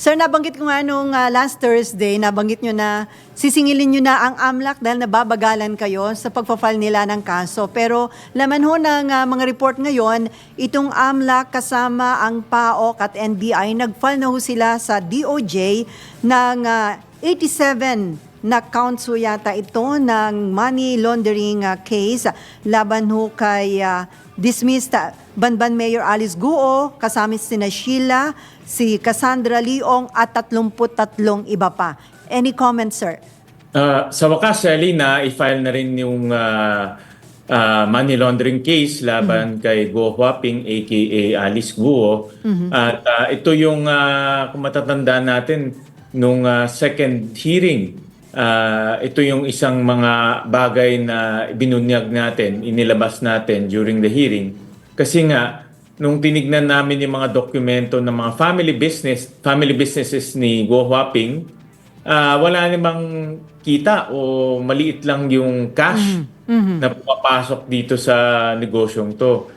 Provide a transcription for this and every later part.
Sir, nabanggit ko nga nung ah, last Thursday, nabanggit nyo na sisingilin nyo na ang AMLAC dahil nababagalan kayo sa pagpa-file nila ng kaso. Pero laman ho ng ah, mga report ngayon, itong AMLAC kasama ang PAOK at NBI, nag-file na ho sila sa DOJ ng ah, 87 na counts ho yata ito ng money laundering ah, case laban ho kay ah, dismissed ah, Banban Mayor Alice Guo, kasama si na Sheila, si Cassandra Leong at 33 iba pa. Any comments, sir? Ah, sa wakas, Sally, na i-file na rin yung ah, ah, money laundering case laban kay Guo Huaping aka Alice Guo. At ah, ito yung ah, kung matatandaan natin nung ah, second hearing. ah, ito yung isang mga bagay na binunyag natin, inilabas natin during the hearing. Kasi nga, nung tinignan namin yung mga dokumento ng mga family business, family businesses ni Guo Huaping, Ah, wala namang kita o maliit lang yung cash na pumapasok dito sa negosyong to.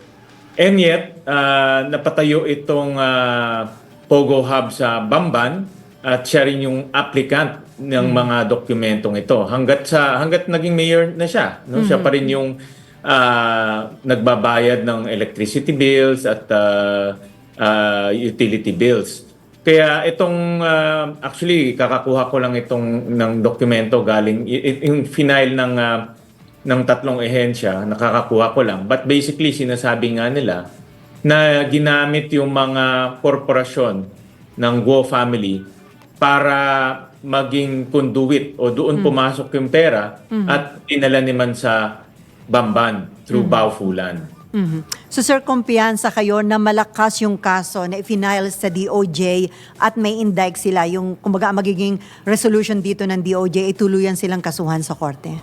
And yet, ah, napatayo itong ah, Pogo Hub sa Bamban at siya rin yung applicant ng mga dokumentong ito. Hanggat sa hanggat naging mayor na siya, no? Siya pa rin yung ah, nagbabayad ng electricity bills at ah, ah, utility bills. Kaya itong ah, actually kakakuha ko lang itong ng dokumento galing yung final ng ah, ng tatlong ehensya nakakakuha ko lang. But basically sinasabi nga nila na ginamit yung mga korporasyon ng Guo family para maging conduit o doon pumasok yung pera at dinala naman sa Bamban through Baofulan. Mhm. So sir, kumpiyansa kayo na malakas yung kaso na i-file sa DOJ at may indict sila. Yung kumbaga magiging resolution dito ng DOJ, ituluyan silang kasuhan sa korte.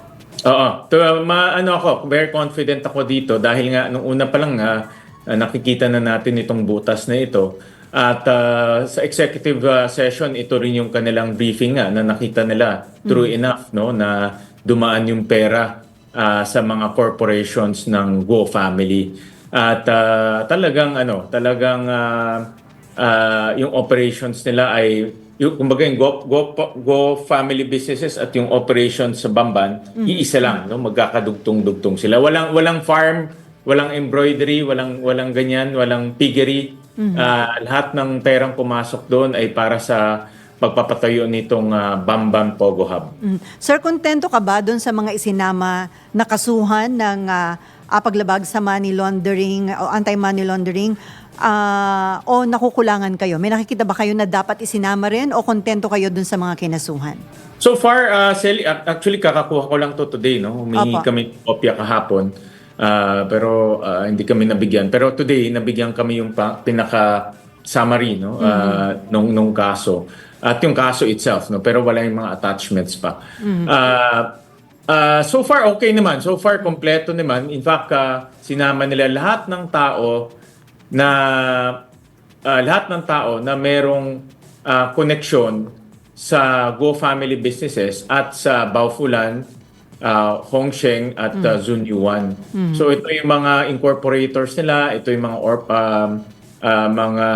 Oo. To, ma, ano ako, very confident ako dito dahil nga nung una pa lang ah, nakikita na natin itong butas na ito. At ah, sa executive ah, session, ito rin yung kanilang briefing nga na nakita nila true enough no na dumaan yung pera ah, sa mga corporations ng Go family. At ah, talagang ano, talagang ah, ah, yung operations nila ay yung kumbaga yung Go, Go, Go family businesses at yung operations sa Bamban, iisa lang, no? magkakadugtong-dugtong sila. Walang walang farm, walang embroidery, walang walang ganyan, walang piggery. Ah, lahat ng perang pumasok doon ay para sa pagpapatayo nitong ah, Bamban Pogo Hub. Mm. Sir, kontento ka ba doon sa mga isinama na kasuhan ng ah, ah, paglabag sa money laundering o anti-money laundering Ah, o nakukulangan kayo? May nakikita ba kayo na dapat isinama rin o kontento kayo doon sa mga kinasuhan? So far, uh, Sally, ac- actually kakakuha ko lang to today, no? Humingi Opo. kami kopya kahapon. Ah, pero ah, hindi kami nabigyan. Pero today, nabigyan kami yung pa- pinaka summary no ah, nung nung kaso. At yung kaso itself, no? Pero wala yung mga attachments pa. Ah, ah, so far okay naman. So far kompleto naman. In fact, ah, sinama nila lahat ng tao na ah, lahat ng tao na merong ah, connection sa Go Family Businesses at sa Baofulan, uh, Hongsheng at uh, Zunyuan. So ito yung mga incorporators nila, ito yung mga or, um, ah, mga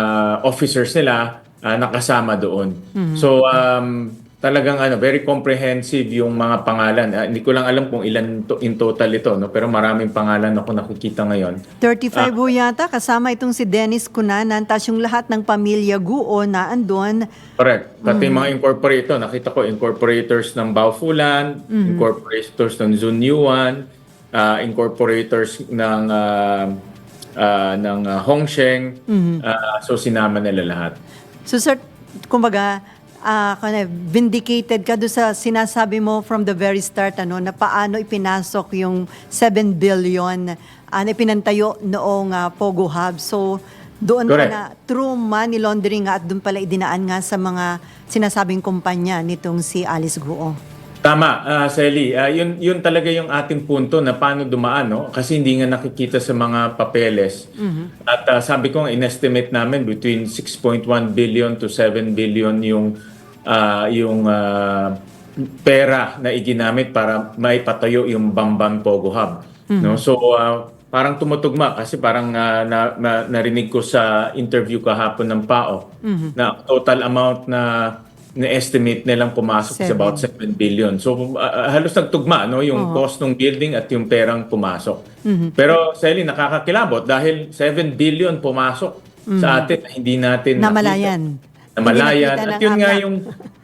officers nila ah, nakasama doon. So um, talagang ano, very comprehensive yung mga pangalan. Ah, hindi ko lang alam kung ilan to, in total ito, no? pero maraming pangalan ako nakikita ngayon. 35 ho yata, kasama itong si Dennis Cunanan, tapos yung lahat ng pamilya Guo na andon. Correct. Pati mga incorporator, nakita ko incorporators ng Baofulan, incorporators ng Zunyuan, uh, incorporators ng uh, uh, ng uh, Hongsheng. Uh, so sinama nila lahat. So sir, kumbaga, kung vindicated ka doon sa sinasabi mo from the very start, ano, na paano ipinasok yung 7 billion ah, na ipinantayo noong ah, Pogo Hub. So, doon Correct. na true money laundering nga at doon pala idinaan nga sa mga sinasabing kumpanya nitong si Alice Guo. Tama, uh, Sally. Ah, yun, yun talaga yung ating punto na paano dumaan, no? Kasi hindi nga nakikita sa mga papeles. At ah, sabi ko, in-estimate namin between 6.1 billion to 7 billion yung ah, yung ah, pera na iginamit para maipatayo yung Bamban Pogo Hub. No? So, ah, parang tumutugma kasi parang ah, na, na- narinig ko sa interview kahapon ng PAO na ang total amount na na-estimate nilang pumasok is Seven. about 7 billion. So ah, halos nagtugma no yung cost ng building at yung perang pumasok. Pero Sally nakakakilabot dahil 7 billion pumasok sa atin na hindi natin Namalayan. nakita. Namalayan. At yun nga yung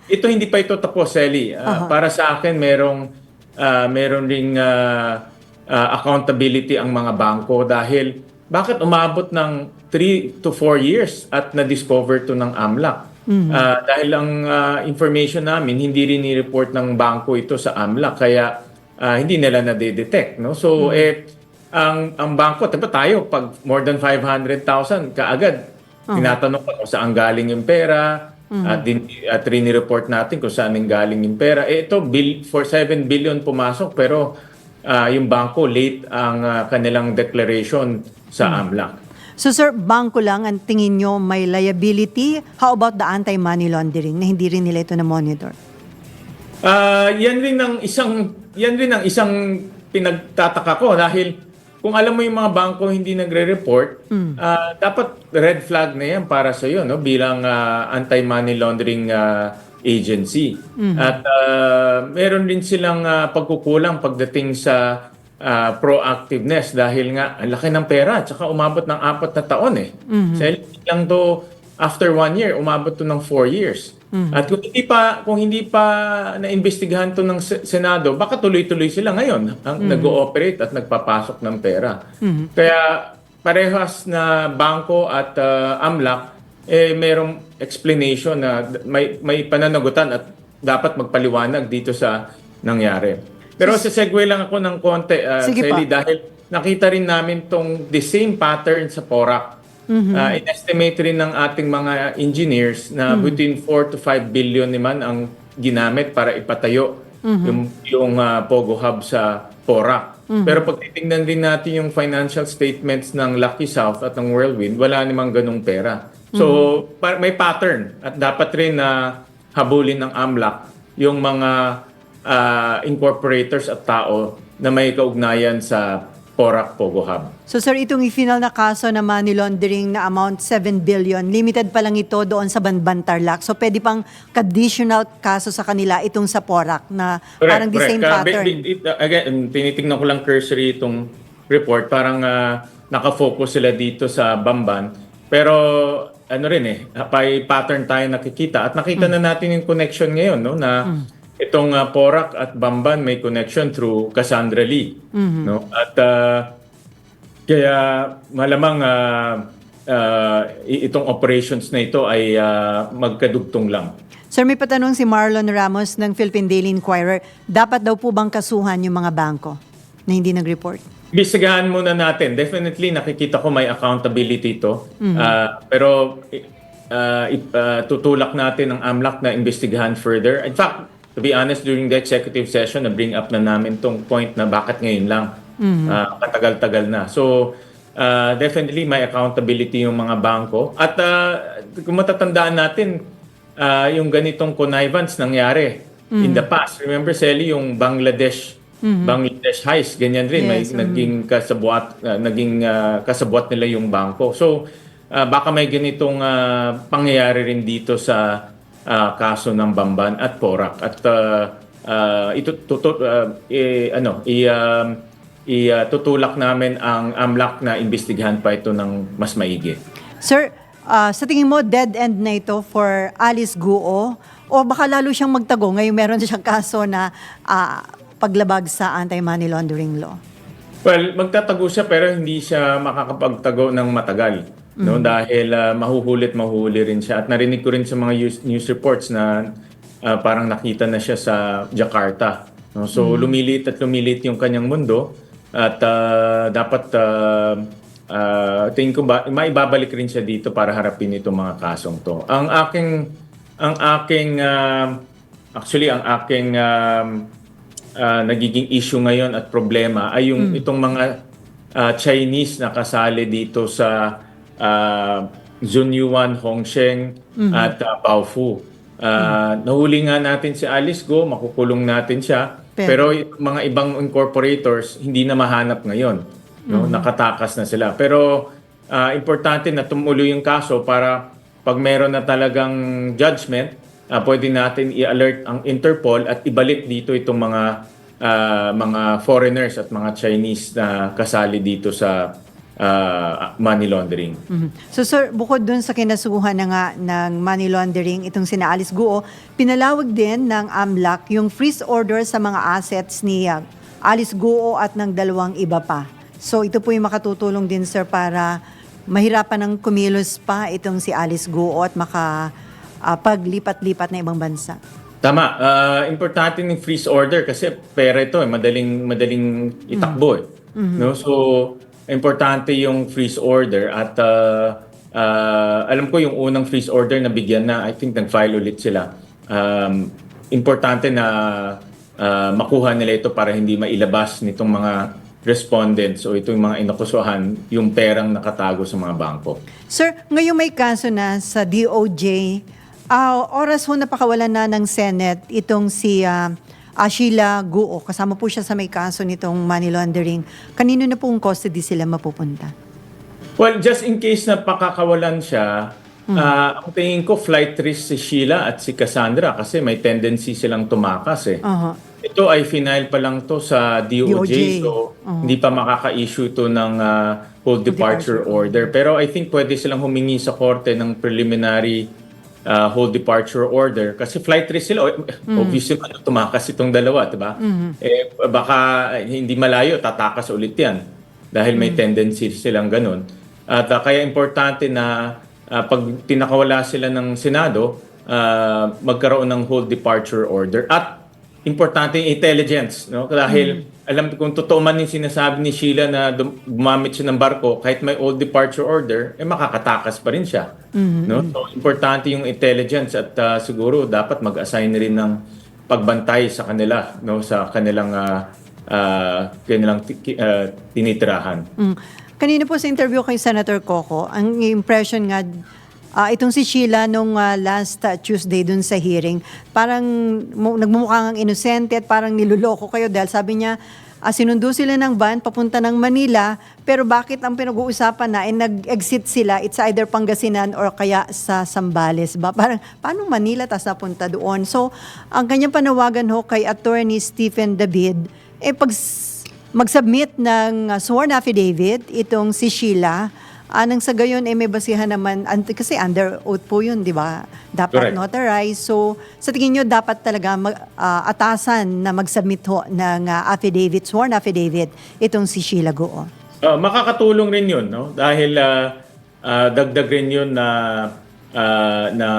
ito hindi pa ito tapos Sally. Ah, Para sa akin merong ah, meron ring ah, ah, accountability ang mga bangko dahil bakit umabot ng 3 to 4 years at na-discover to ng AMLAC? Ah, dahil ang ah, information namin hindi rin ni-report ng bangko ito sa AMLAC kaya ah, hindi nila na-detect no? So eh ang ang bangko tayo tayo pag more than 500,000 kaagad tinatanong ko kung saan galing yung pera at din at rini-report natin kung saan ang galing yung pera. Eh ito bill for 7 billion pumasok pero ah, yung bangko late ang ah, kanilang declaration sa AMLAC So sir, bangko lang ang tingin nyo may liability. How about the anti-money laundering na hindi rin nila ito na-monitor? Ah, yan rin ang isang yan rin ang isang pinagtataka ko dahil kung alam mo yung mga bangko hindi nagre-report, ah, dapat red flag na yan para sa iyo no bilang ah, anti-money laundering ah, agency. At ah, meron din silang ah, pagkukulang pagdating sa ah, proactiveness dahil nga ang laki ng pera at saka umabot ng apat na taon eh. Sa lang to after one year, umabot to ng four years. At kung hindi pa kung hindi pa naimbestigahan to ng Se- Senado, baka tuloy-tuloy sila ngayon ang nag-ooperate at nagpapasok ng pera. Kaya parehas na bangko at uh, AMLAC eh merong explanation na may may pananagutan at dapat magpaliwanag dito sa nangyari. Pero sa segue lang ako ng konti, uh, Sige Sally, pa. dahil nakita rin namin tong the same pattern sa PORAC. Uh, in-estimate rin ng ating mga engineers na between 4 to 5 billion naman ang ginamit para ipatayo yung, yung uh, Pogo Hub sa PORAC. Pero pag titingnan din natin yung financial statements ng Lucky South at ng Whirlwind, wala namang ganong pera. So pa- may pattern at dapat rin na habulin ng AMLAC yung mga uh, incorporators at tao na may kaugnayan sa PORAC Pogo Hub. So sir, itong i-final na kaso na money laundering na amount 7 billion, limited pa lang ito doon sa Banban Tarlac. So pwede pang additional kaso sa kanila itong sa Porac na parang the same Uh, pattern. bi- it- uh, again, tinitingnan ko lang cursory itong report. Parang uh, nakafocus sila dito sa Bamban. Pero ano rin eh, may pattern tayo nakikita. At nakita Hmm. na natin yung connection ngayon, no? Na itong uh, Porac at Bamban may connection through Cassandra Lee. Hmm. No? At uh, kaya malamang uh, uh, itong operations na ito ay uh, magkadugtong lang. Sir, may patanong si Marlon Ramos ng Philippine Daily Inquirer. Dapat daw po bang kasuhan yung mga bangko na hindi nag-report? Bisagahan muna natin. Definitely nakikita ko may accountability ito. Ah, pero uh, ah, tutulak natin ang AMLAC na investigahan further. In fact, to be honest, during the executive session, na-bring up na namin tong point na bakit ngayon lang. Ah, katagal-tagal na. So, ah, definitely may accountability yung mga bangko. At ah, kung matatandaan natin, ah, yung ganitong connivance nangyari in the past. Remember, Sally, yung Bangladesh Bangladesh heist, ganyan rin. may Yes, naging kasabwat, uh, naging uh, kasabwat nila yung bangko. So, uh, baka may ganitong uh, pangyayari rin dito sa uh, kaso ng Bamban at Porac. At uh, uh, ito, tutu, uh, eh, ano, i, um, i, uh, tutulak namin ang AMLAC na imbestigahan pa ito ng mas maigi. Sir, ah, sa tingin mo, dead end na ito for Alice Guo? O baka lalo siyang magtago ngayong meron siyang kaso na ah, paglabag sa anti-money laundering law? Well, magtatago siya pero hindi siya makakapagtago ng matagal. No, dahil ah, mahuhulit mahuhuli rin siya at narinig ko rin sa mga news, news reports na ah, parang nakita na siya sa Jakarta. No? So lumilit at lumilit yung kanyang mundo at ah, dapat ah, ah, tingin ko ba maibabalik rin siya dito para harapin itong mga kasong to. Ang aking ang aking ah, actually ang aking um, ah, nagiging issue ngayon at problema ay yung itong mga ah, Chinese na kasali dito sa uh, Zunyuan, Hongsheng at uh, Baofu. Ah, Nahuli nga natin si Alice Go, makukulong natin siya. Pero- Pero, mga ibang incorporators hindi na mahanap ngayon. no? Nakatakas na sila. Pero ah, importante na tumuloy yung kaso para pag meron na talagang judgment, ah, pwede natin i-alert ang Interpol at ibalik dito itong mga ah, mga foreigners at mga Chinese na kasali dito sa ah, money laundering. Mhm. So sir, bukod dun sa kinasuhan na nga ng money laundering, itong sina Alice Guo, pinalawag din ng AMLAC yung freeze order sa mga assets ni uh, Alice Guo at ng dalawang iba pa. So ito po yung makatutulong din sir para mahirapan ng kumilos pa itong si Alice Guo at maka ah, paglipat-lipat na ibang bansa. Tama, Ah, importante ng freeze order kasi pera ito, eh, madaling madaling itakbo eh. No? So importante yung freeze order at ah, ah, alam ko yung unang freeze order na bigyan na I think nag-file ulit sila. Um, importante na ah, makuha nila ito para hindi mailabas nitong mga respondents o itong mga inakusuhan yung perang nakatago sa mga bangko. Sir, ngayon may kaso na sa DOJ. Ah, oras ho napakawalan na ng Senate itong si ah, ah, Sheila Guo. Kasama po siya sa may kaso nitong money laundering. Kanino na pong custody sila mapupunta? Well, just in case na pakakawalan siya, ah, ang tingin ko flight risk si Sheila at si Cassandra kasi may tendency silang tumakas eh. Aha. Ito ay final pa lang to sa DOJ, DOJ. so hindi pa makaka-issue to ng ah, hold departure order. Pero I think pwede silang humingi sa korte ng preliminary ah, hold departure order kasi flight risk sila. O- Obviously, ano, tumakas itong dalawa, di ba? Eh, baka hindi malayo, tatakas ulit yan dahil may tendency silang ganun. At ah, kaya importante na ah, pag tinakawala sila ng Senado, ah, magkaroon ng hold departure order at importante yung intelligence, no? Dahil alam kung totoo man yung sinasabi ni Sheila na gumamit siya ng barko, kahit may old departure order, eh makakatakas pa rin siya. No? So importante yung intelligence at ah, siguro dapat mag-assign rin ng pagbantay sa kanila, no? Sa kanilang ah, ah, kanilang ki- ah, tinitirahan. Mm. Kanina po sa interview kay Senator Coco, ang impression nga, ah, itong si Sheila nung ah, last ah, Tuesday dun sa hearing, parang mu- nagmumukhang ang inosente at parang niluloko kayo dahil sabi niya, ah, sinundo sila ng van papunta ng Manila, pero bakit ang pinag-uusapan na ay nag-exit sila, it's either Pangasinan or kaya sa Sambales ba? Parang, paano Manila tas napunta doon? So, ang kanyang panawagan ho kay Attorney Stephen David, eh pag mag-submit ng uh, sworn affidavit itong si Sheila. Anang sa gayon, eh, may basihan naman, an- kasi under oath po yun, di ba? Dapat Correct. notarize. So, sa tingin nyo, dapat talaga mag, ah, atasan na mag-submit ho ng ah, affidavit, sworn affidavit, itong si Sheila Goo. Uh, makakatulong rin yun, no? Dahil ah, ah, dagdag rin yun na ah, na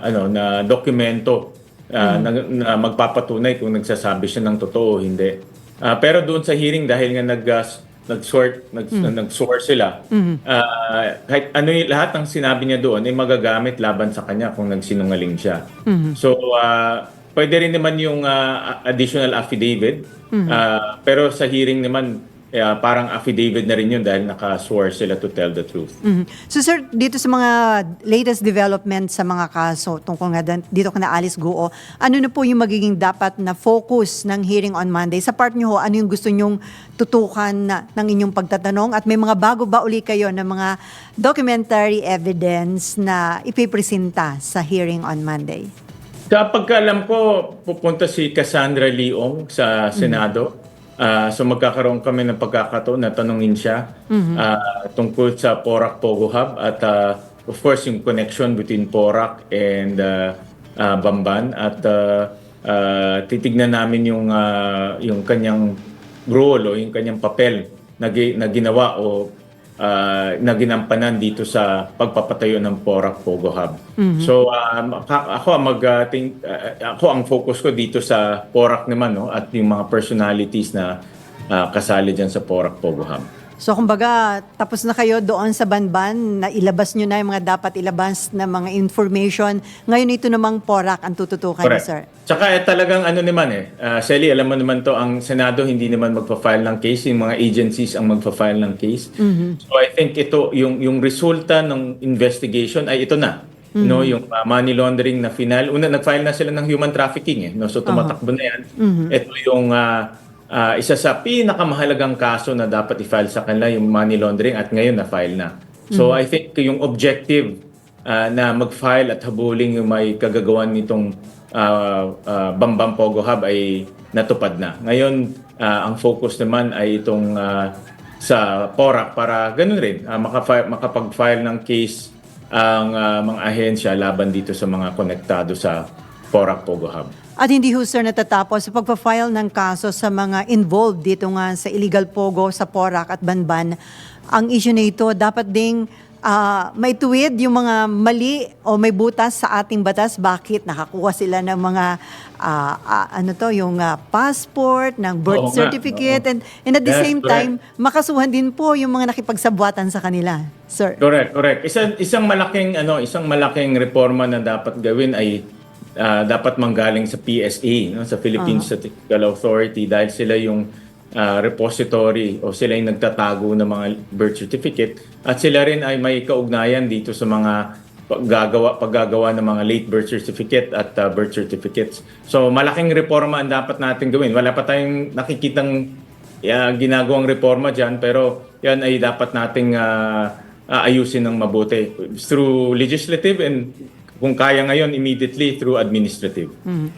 ano na dokumento ah, na, na magpapatunay kung nagsasabi siya ng totoo o hindi. Ah, pero doon sa hearing dahil nga nag ah, nag-sort nag, nag-swear sila. ah, kahit ano yung, lahat ng sinabi niya doon ay magagamit laban sa kanya kung nagsinungaling siya. So ah, pwede rin naman yung ah, additional affidavit. Ah, pero sa hearing naman eh, parang affidavit na rin yun dahil naka-swear sila to tell the truth. Mhm. So sir, dito sa mga latest development sa mga kaso tungkol nga dan- dito kina Alice Guo, ano na po yung magiging dapat na focus ng hearing on Monday? Sa part nyo ho, ano yung gusto nyong tutukan na, ng inyong pagtatanong? At may mga bago ba uli kayo na mga documentary evidence na ipipresenta sa hearing on Monday? Kapag alam ko, pupunta si Cassandra Leong sa Senado. Ah, so magkakaroon kami ng pagkakataon na tanungin siya ah, tungkol sa Porac Pogo Hub at ah, of course yung connection between Porac and ah, ah, Bamban. At ah, ah, titignan namin yung ah, yung kanyang role o yung kanyang papel na, gi- na ginawa o ah, na ginampanan dito sa pagpapatayo ng Porac Pogo Hub. So um, ako ang mag ah, think- ah, ako ang focus ko dito sa Porac naman no at yung mga personalities na ah, kasali diyan sa Porac Pogo Hub. So kumbaga, tapos na kayo doon sa banban na ilabas nyo na yung mga dapat ilabas na mga information. Ngayon ito namang PORAC ang tututukan niyo, sir. Tsaka eh, talagang ano naman eh, ah, Shelly, alam mo naman to, ang Senado hindi naman magpa-file ng case, yung mga agencies ang magpa-file ng case. So I think ito, yung, yung resulta ng investigation ay ito na. No, yung ah, money laundering na final. Una, nag-file na sila ng human trafficking eh. No? So tumatakbo na yan. Ito yung ah, ah, isa sa pinakamahalagang kaso na dapat i-file sa kanila yung money laundering at ngayon na-file na. So I think yung objective ah, na mag-file at habulin yung may kagagawan nitong ah, ah, Bambang Pogo Hub ay natupad na. Ngayon, ah, ang focus naman ay itong ah, sa PORAC para ganun rin, makafi- makapag-file ng case ang ah, mga ahensya laban dito sa mga konektado sa PORAC Pogo Hub. At hindi ho sir natatapos sa pagpa-file ng kaso sa mga involved dito nga sa illegal pogo sa Porac at Banban. Ang issue na ito dapat ding ah, may tuwid yung mga mali o may butas sa ating batas. Bakit nakakuha sila ng mga ah, ah, ano to yung ah, passport, ng birth Oo nga, certificate oo. and, and at the Yes, same correct. time makasuhan din po yung mga nakipagsabwatan sa kanila. Sir. Correct, correct. Isang isang malaking ano, isang malaking reforma na dapat gawin ay ah, dapat manggaling sa PSA, no, sa Philippine Statistical Authority dahil sila yung ah, repository o sila yung nagtatago ng mga birth certificate at sila rin ay may kaugnayan dito sa mga paggagawa paggagawa ng mga late birth certificate at ah, birth certificates. So malaking reforma ang dapat natin gawin. Wala pa tayong nakikitang yeah, ginagawang reforma diyan pero yan ay dapat nating ah, aayusin ng mabuti through legislative and kung kaya ngayon immediately through administrative. Mm.